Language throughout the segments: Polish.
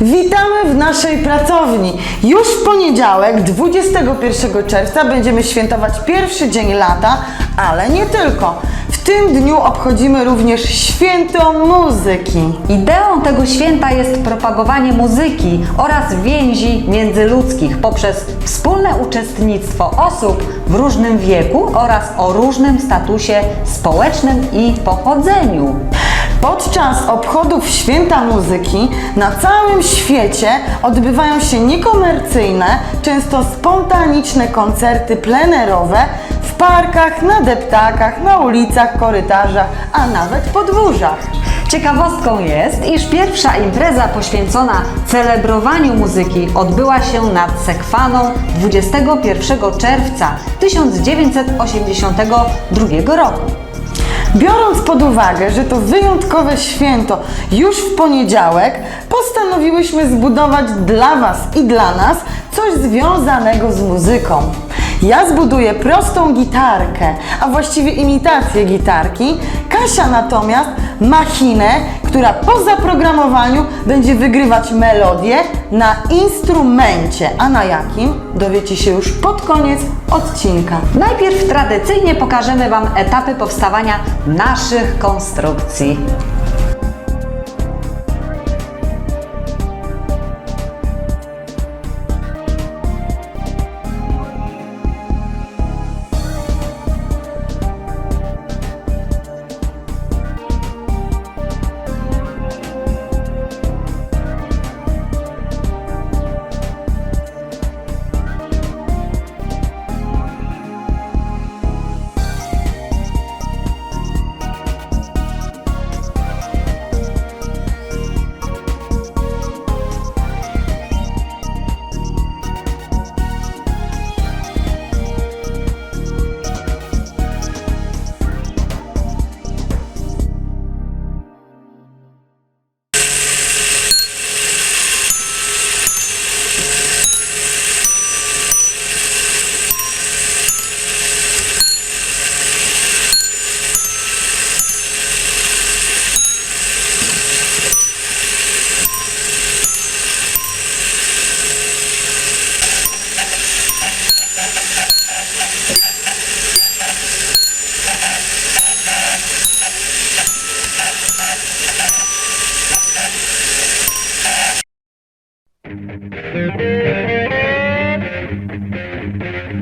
Witamy w naszej pracowni. Już w poniedziałek, 21 czerwca, będziemy świętować pierwszy dzień lata, ale nie tylko. W tym dniu obchodzimy również święto muzyki. Ideą tego święta jest propagowanie muzyki oraz więzi międzyludzkich poprzez wspólne uczestnictwo osób w różnym wieku oraz o różnym statusie społecznym i pochodzeniu. Podczas obchodów święta muzyki na całym świecie odbywają się niekomercyjne, często spontaniczne koncerty plenerowe w parkach, na deptakach, na ulicach, korytarzach, a nawet podwórzach. Ciekawostką jest, iż pierwsza impreza poświęcona celebrowaniu muzyki odbyła się nad Sekwaną 21 czerwca 1982 roku. Biorąc pod uwagę, że to wyjątkowe święto już w poniedziałek, postanowiłyśmy zbudować dla Was i dla nas coś związanego z muzyką. Ja zbuduję prostą gitarkę, a właściwie imitację gitarki. Kasia natomiast machinę, która po zaprogramowaniu będzie wygrywać melodię na instrumencie. A na jakim? Dowiecie się już pod koniec odcinka. Najpierw tradycyjnie pokażemy Wam etapy powstawania naszych konstrukcji.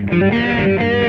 Thank you.